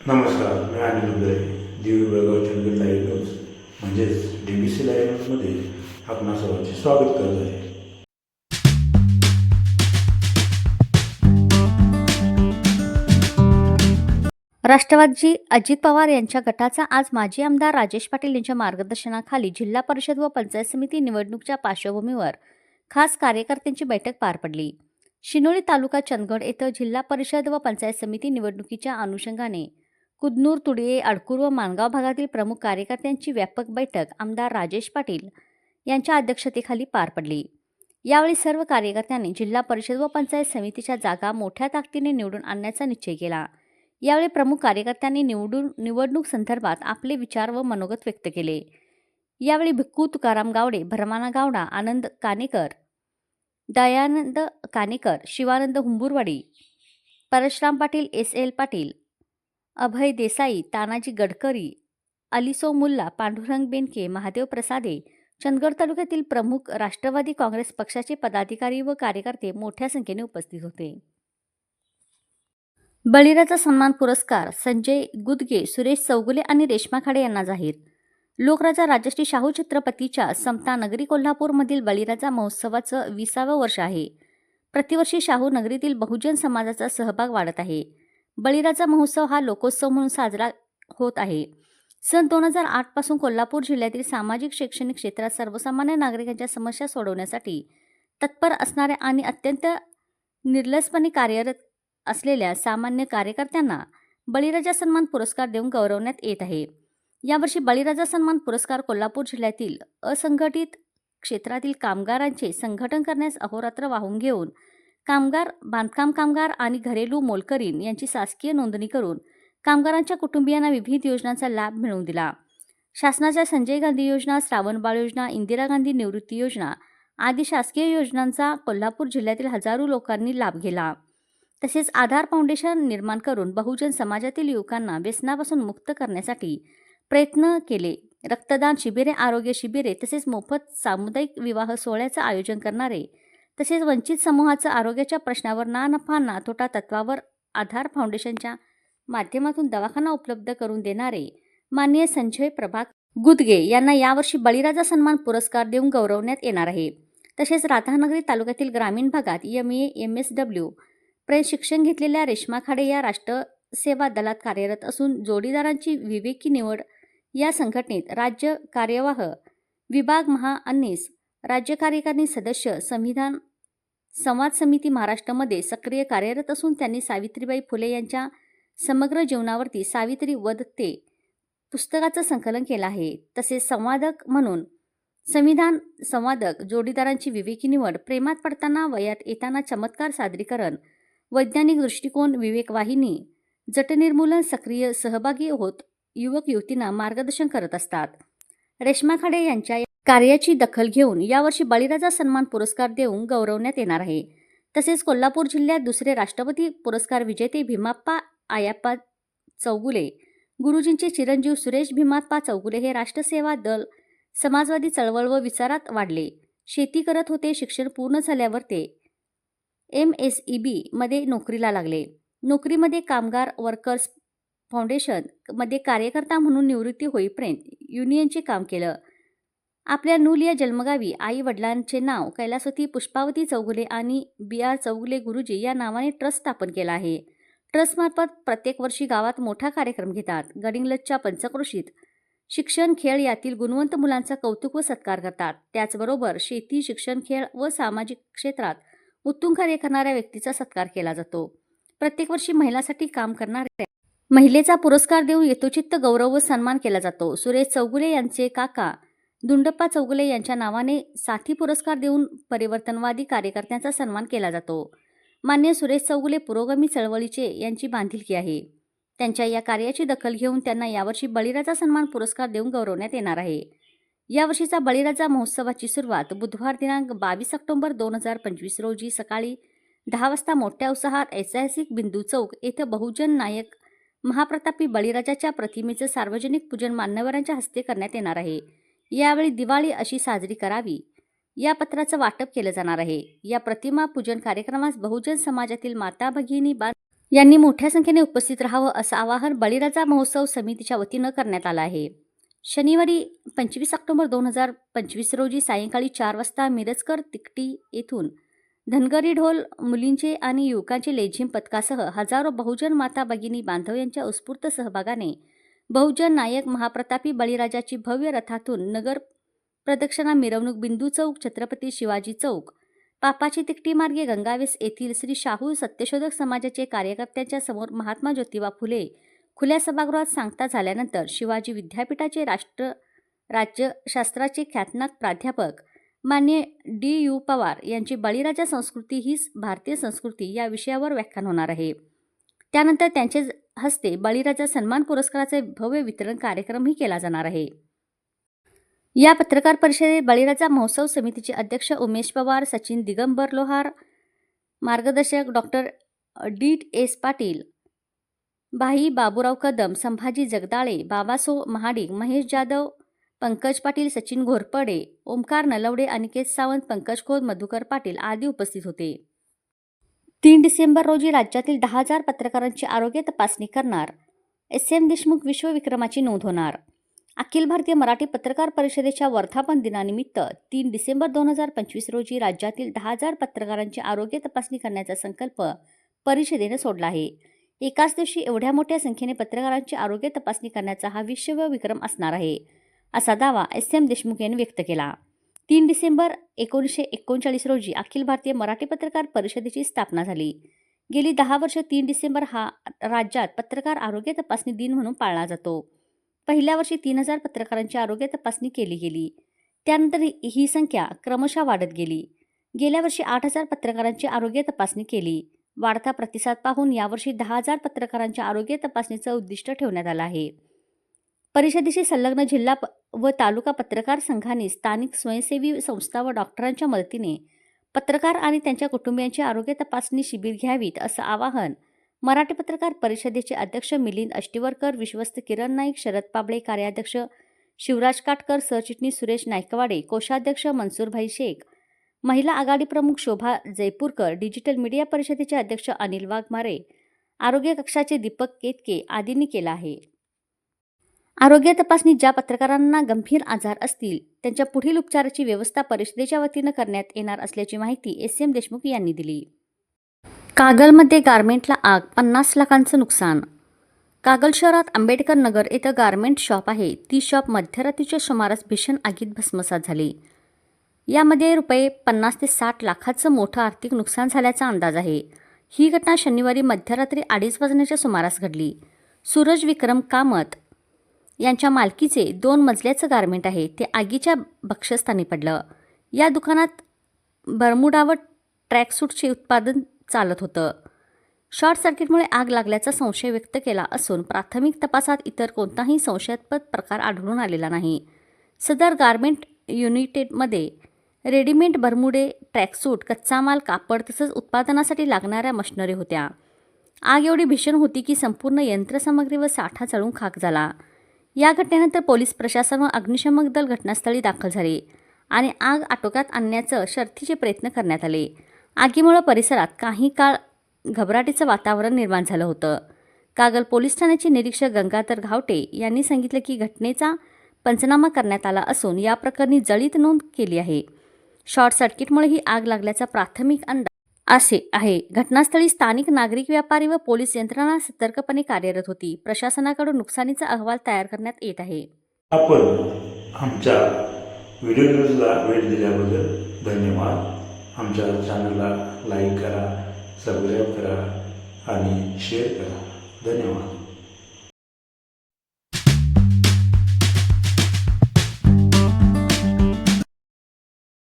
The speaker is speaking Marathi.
नमस्कार मी अनिल उदय दिवी बेळगाव चंदगड लाईव्ह न्यूज म्हणजेच डी बी सी लाईव्ह न्यूजमध्ये आपणा सर्वांचे स्वागत करत आहे. राष्ट्रवादी अजित पवार यांच्या गटाचा आज माजी आमदार राजेश पाटील यांच्या मार्गदर्शनाखाली जिल्हा परिषद व पंचायत समिती निवडणूकच्या पार्श्वभूमीवर खास कार्यकर्त्यांची बैठक पार पडली. शिनोळी तालुका चंदगड येथे जिल्हा परिषद व पंचायत समिती निवडणुकीच्या अनुषंगाने कुदनूर तुडये अडकूर व मानगाव भागातील प्रमुख कार्यकर्त्यांची व्यापक बैठक आमदार राजेश पाटील यांच्या अध्यक्षतेखाली पार पडली. यावेळी सर्व कार्यकर्त्यांनी जिल्हा परिषद व पंचायत समितीच्या जागा मोठ्या ताकदीने निवडून आणण्याचा निश्चय केला. यावेळी प्रमुख कार्यकर्त्यांनी निवडून निवडणूक संदर्भात आपले विचार व मनोगत व्यक्त केले. यावेळी भिक्कू तुकाराम गावडे भरमाना गावडा आनंद कानेकर दयानंद कानेकर शिवानंद हुंबुरवाडी परशुराम पाटील एस एल पाटील अभय देसाई तानाजी गडकरी अलिसो मुल्ला पांडुरंग बेनके महादेव प्रसादे चंदगड तालुक्यातील प्रमुख राष्ट्रवादी काँग्रेस पक्षाचे पदाधिकारी व कार्यकर्ते मोठ्या संख्येने उपस्थित होते. बळीराजा सन्मान पुरस्कार संजय गुदगे सुरेश चौगुले आणि रेश्मा खाडे यांना जाहीर. लोकराजा राजश्री शाहू छत्रपतीच्या समता नगरी कोल्हापूरमधील बळीराजा महोत्सवाचं विसावं वर्ष आहे. प्रतिवर्षी शाहू नगरीतील बहुजन समाजाचा सहभाग वाढत आहे. बळीराजा महोत्सव हा लोकोत्सव म्हणून साजरा होत आहे. सन दोन हजार आठपासून कोल्हापूर जिल्ह्यातील सामाजिक शैक्षणिक क्षेत्रात सर्वसामान्य नागरिकांच्या समस्या सोडवण्यासाठी तत्पर असणाऱ्या आणि अत्यंत निर्लसपणे कार्यरत असलेल्या सामान्य कार्यकर्त्यांना बळीराजा सन्मान पुरस्कार देऊन गौरवण्यात येत आहे. यावर्षी बळीराजा सन्मान पुरस्कार कोल्हापूर जिल्ह्यातील असंघटित क्षेत्रातील कामगारांचे संघटन करण्यास अहोरात्र वाहून घेऊन कामगार बांधकाम कामगार आणि घरेलू मोलकरीन यांची शासकीय नोंदणी करून कामगारांच्या कुटुंबियांना विविध योजनांचा लाभ मिळवून दिला. शासनाच्या संजय गांधी योजना श्रावणबाळ योजना इंदिरा गांधी निवृत्ती योजना आदी शासकीय योजनांचा कोल्हापूर जिल्ह्यातील हजारो लोकांनी लाभ घेतला. तसेच आधार फाउंडेशन निर्माण करून बहुजन समाजातील युवकांना व्यसनापासून मुक्त करण्यासाठी प्रयत्न केले. रक्तदान शिबिरे आरोग्य शिबिरे तसेच मोफत सामुदायिक विवाह सोहळ्याचं आयोजन करणारे तसेच वंचित समूहाचं आरोग्याच्या प्रश्नावर ना नफा ना तोटा तत्वावर आधार फाउंडेशनच्या माध्यमातून दवाखाना उपलब्ध करून देणारे माननीय संजय प्रभाग गुदगे यांना यावर्षी बळीराजा सन्मान पुरस्कार देऊन गौरवण्यात येणार आहे. तसेच राधानगरी तालुक्यातील ग्रामीण भागात M A M S W प्रशिक्षण घेतलेल्या रेश्मा खाडे या राष्ट्र सेवा दलात कार्यरत असून जोडीदारांची विवेकी निवड या संघटनेत राज्य कार्यवाह विभाग महाअन्नीस राज्य कार्यकारिणी सदस्य संविधान संवाद समिती महाराष्ट्रामध्ये सक्रिय कार्यरत असून त्यांनी सावित्रीबाई फुले यांच्या समग्र जीवनावरती सावित्री वदते पुस्तकाचं संकलन केलं आहे. तसेच संवादक म्हणून संविधान संवादक जोडीदारांची विवेकी निवड प्रेमात पडताना वयात येताना चमत्कार सादरीकरण वैज्ञानिक दृष्टिकोन विवेकवाहिनी जटनिर्मूलन सक्रिय सहभागी होत युवक युवतींना मार्गदर्शन करत असतात. रेश्मा खाडे यांच्या कार्याची दखल घेऊन यावर्षी बळीराजा सन्मान पुरस्कार देऊन गौरवण्यात येणार आहे. तसेच कोल्हापूर जिल्ह्यात दुसरे राष्ट्रपती पुरस्कार विजेते भीमाप्पा आयाप्पा चौगुले गुरुजींचे चिरंजीव सुरेश भीमाप्पा चौगुले हे राष्ट्रसेवा दल समाजवादी चळवळ व विचारात वाढले. शेती करत होते शिक्षण पूर्ण झाल्यावर ते एम एस ई बी मध्ये नोकरीला लागले. नोकरीमध्ये कामगार वर्कर्स फाउंडेशनमध्ये कार्यकर्ता म्हणून निवृत्ती होईपर्यंत युनियनचे काम केलं. आपल्या नूल या जन्मगावी आई वडिलांचे नाव कैलासवती पुष्पावती चौगुले आणि बी आर चौगुले गुरुजी या नावाने ट्रस्ट स्थापन केला आहे. ट्रस्टमार्फत प्रत्येक वर्षी गावात मोठा कार्यक्रम घेतात. गडिंग्लजच्या पंचक्रोशीत शिक्षण खेळ यातील गुणवंत मुलांचा कौतुक व सत्कार करतात. त्याचबरोबर शेती शिक्षण खेळ व सामाजिक क्षेत्रात उत्तुंग कार्य करणाऱ्या व्यक्तीचा सत्कार केला जातो. प्रत्येक वर्षी महिलांसाठी काम करणाऱ्या महिलेचा पुरस्कार देऊन यथोचित्त गौरव व सन्मान केला जातो. सुरेश चौगुले यांचे काका दुंडप्पा चौगुले यांच्या नावाने साथी पुरस्कार देऊन परिवर्तनवादी कार्यकर्त्यांचा सन्मान केला जातो. मान्य सुरेश चौगुले पुरोगामी चळवळीचे यांची बांधिलकी आहे. त्यांच्या या कार्याची दखल घेऊन त्यांना यावर्षी बळीराजा सन्मान पुरस्कार देऊन गौरवण्यात येणार आहे. यावर्षीचा बळीराजा महोत्सवाची सुरुवात बुधवार दिनांक बावीस ऑक्टोबर दोन हजार पंचवीस रोजी सकाळी दहा वाजता मोठ्या उत्साहात ऐतिहासिक बिंदू चौक येथे बहुजन नायक महाप्रतापी बळीराजाच्या प्रतिमेचं सार्वजनिक पूजन मान्यवरांच्या हस्ते करण्यात येणार आहे. यावेळी दिवाळी अशी साजरी करावी. या पत्राचं वाटप केलं जाणार आहे. या प्रतिमा पूजन कार्यक्रमास बहुजन समाजातील माता भगिनी बा यांनी मोठ्या संख्येने उपस्थित राहावं असं आवाहन बळीराजा महोत्सव समितीच्या वतीनं करण्यात आलं आहे. शनिवारी पंचवीस ऑक्टोबर दोन हजार पंचवीस रोजी सायंकाळी चार वाजता मिरजकर तिकटी येथून धनगरी ढोल मुलींचे आणि युवकांचे लेझिम पथकासह हजारो बहुजन माता भगिनी बांधव यांच्या उत्स्फूर्त सहभागाने बहुजन नायक महाप्रतापी बळीराजाची भव्य रथातून नगर प्रदक्षिणा मिरवणूक बिंदू चौक छत्रपती शिवाजी चौक. पापाची तिकटी मार्गे गंगावेस येथील श्री शाहू सत्यशोधक समाजाचे कार्यकर्त्यांच्या समोर महात्मा ज्योतिबा फुले खुल्या सभागृहात सांगता झाल्यानंतर शिवाजी विद्यापीठाचे राष्ट्र राज्यशास्त्राचे ख्यातनाक प्राध्यापक मान्य डी यू पवार यांची बळीराजा संस्कृती हीच भारतीय संस्कृती या विषयावर व्याख्यान होणार आहे. त्यानंतर त्यांचे हस्ते बळीराजा सन्मान पुरस्काराचे भव्य वितरण कार्यक्रमही केला जाणार आहे. या पत्रकार परिषदेत बळीराजा महोत्सव समितीचे अध्यक्ष उमेश पवार सचिन दिगंबर लोहार मार्गदर्शक डॉक्टर डी एस पाटील भाई बाबूराव कदम संभाजी जगदाळे बाबासो महाडिक महेश जाधव पंकज पाटील सचिन घोरपडे ओमकार नलवडे अनिकेत सावंत पंकज खोद मधुकर पाटील आदी उपस्थित होते. तीन डिसेंबर रोजी राज्यातील दहा हजार पत्रकारांची आरोग्य तपासणी करणार. एस. एम. देशमुख विश्वविक्रमाची नोंद होणार. अखिल भारतीय मराठी पत्रकार परिषदेच्या वर्धापन दिनानिमित्त तीन डिसेंबर दोन हजार पंचवीस रोजी राज्यातील दहा हजार पत्रकारांची आरोग्य तपासणी करण्याचा संकल्प परिषदेनं सोडला आहे. एकाच दिवशी एवढ्या मोठ्या संख्येने पत्रकारांची आरोग्य तपासणी करण्याचा हा विश्वविक्रम असणार आहे असा दावा एस. एम. देशमुख यांनी व्यक्त केला. तीन डिसेंबर एकोणीसशे एकोणचाळीस रोजी अखिल भारतीय मराठी पत्रकार परिषदेची स्थापना झाली. गेली दहा वर्ष तीन डिसेंबर हा राज्यात पत्रकार आरोग्य तपासणी दिन म्हणून पाळला जातो. पहिल्या वर्षी तीन हजार पत्रकारांची आरोग्य तपासणी केली गेली. त्यानंतर ही- संख्या क्रमशः वाढत गेली. गेल्या वर्षी आठ हजार पत्रकारांची आरोग्य तपासणी केली. वाढता प्रतिसाद पाहून यावर्षी दहा हजार पत्रकारांच्या आरोग्य तपासणीचं उद्दिष्ट ठेवण्यात आलं आहे. परिषदेशी संलग्न जिल्हा प- व तालुका पत्रकार संघांनी स्थानिक स्वयंसेवी संस्था व डॉक्टरांच्या मदतीने पत्रकार आणि त्यांच्या कुटुंबियांची आरोग्य तपासणी शिबिर घ्यावीत असं आवाहन मराठी पत्रकार परिषदेचे अध्यक्ष मिलिंद अष्टीवरकर विश्वस्त किरण नाईक शरद पाबळे कार्याध्यक्ष शिवराज काटकर सरचिटणीस सुरेश नायकवाडे कोषाध्यक्ष मनसूरभाई शेख महिला आघाडी प्रमुख शोभा जयपूरकर डिजिटल मीडिया परिषदेचे अध्यक्ष अनिल वाघमारे आरोग्य कक्षाचे दीपक केतके आदींनी केला आहे. आरोग्य तपासणीत ज्या पत्रकारांना गंभीर आजार असतील त्यांच्या पुढील उपचाराची व्यवस्था परिषदेच्या वतीनं करण्यात येणार असल्याची माहिती एस एम देशमुख यांनी दिली. कागलमध्ये गारमेंटला आग पन्नास लाखांचं नुकसान. कागल शहरात आंबेडकर नगर इथं गारमेंट शॉप आहे. ती शॉप मध्यरात्रीच्या सुमारास भीषण आगीत भस्मसात झाली. यामध्ये रुपये पन्नास ते साठ लाखाचं मोठं आर्थिक नुकसान झाल्याचा अंदाज आहे. ही घटना शनिवारी मध्यरात्री अडीच वाजण्याच्या सुमारास घडली. सूरज विक्रम कामत यांच्या मालकीचे दोन मजल्याचं गारमेंट आहे ते आगीच्या भक्षस्थानी पडलं. या दुकानात बरमुडा व ट्रॅकसूटचे उत्पादन चालत होतं. शॉर्ट सर्किटमुळे आग लागल्याचा संशय व्यक्त केला असून प्राथमिक तपासात इतर कोणताही संशयास्पद प्रकार आढळून आलेला नाही. सदर गारमेंट युनिटेडमध्ये रेडीमेड बरमुडे ट्रॅकसूट कच्चा माल कापड तसंच उत्पादनासाठी लागणाऱ्या मशनरी होत्या. आग एवढी भीषण होती की संपूर्ण यंत्रसामग्री व साठा चढून खाक झाला. या घटनेनंतर पोलीस प्रशासन व अग्निशमक दल घटनास्थळी दाखल झाले आणि आग आटोक्यात आणण्याचं शर्थीचे प्रयत्न करण्यात आले. आगीमुळे परिसरात काही काळ घबराटीचं वातावरण निर्माण झालं होतं. कागल पोलीस ठाण्याचे निरीक्षक गंगाधर घावटे यांनी सांगितलं की घटनेचा पंचनामा करण्यात आला असून या प्रकरणी जळीत नोंद केली आहे. शॉर्ट सर्किटमुळे ही आग लागल्याचा प्राथमिक अंदाज असे आहे. घटनास्थळी स्थानिक नागरिक व्यापारी व पोलीस यंत्रणा सतर्कपणे कार्यरत होती. प्रशासनाकडून नुकसानीचा अहवाल तयार करण्यात येत आहे. आपण आमच्या व्हिडिओ न्यूजला वेळ दिल्याबद्दल धन्यवाद. आमच्या चॅनलला लाईक करा सबस्क्राईब करा आणि शेअर करा. धन्यवाद.